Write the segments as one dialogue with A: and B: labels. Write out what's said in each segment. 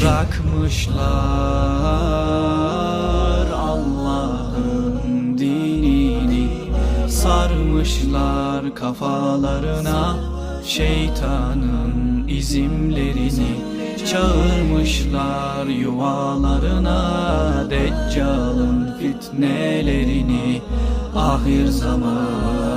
A: Bırakmışlar Allah'ın dinini. Sarmışlar kafalarına Şeytanın izimlerini. Çağırmışlar yuvalarına Deccal'ın fitnelerini. Ahir zaman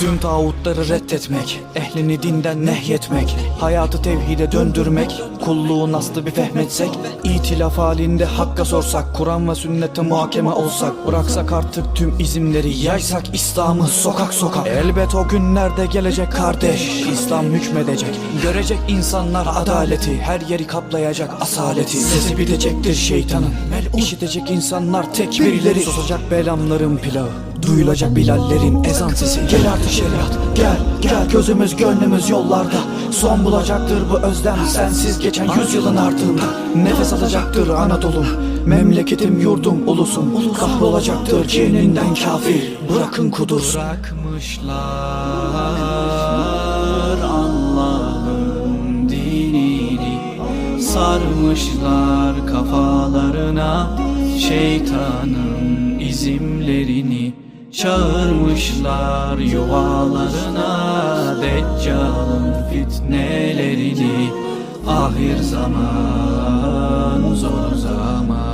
A: Tüm tağutları reddetmek, ehlini dinden nehyetmek, hayatı tevhide döndürmek, kulluğun aslı bir fehmetsek, itilaf halinde hakka sorsak, Kur'an ve sünnete muhakeme olsak, bıraksak artık tüm izimleri, yaysak İslam'ı sokak sokak. Elbet o günlerde gelecek kardeş, İslam hükmedecek, görecek insanlar adaleti, her yeri kaplayacak asaleti. Sesi bitecektir şeytanın, işitecek insanlar tekbirleri, susacak belamların pilavı. Duyulacak bilallerin ezan sesi Gel artık şeriat gel gel Gözümüz gönlümüz yollarda. Son bulacaktır bu özlem Sensiz geçen yüzyılın ardında. Nefes alacaktır Anadolu'm Memleketim yurdum ulusum. Kahrolacaktır cininden kafir. Bırakın kuduz Bırakmışlar Allah'ın dinini. Sarmışlar kafalarına Şeytanın izimlerini Çağırmışlar yuvalarına Deccal'ın fitnelerini. Ahir zaman zor zaman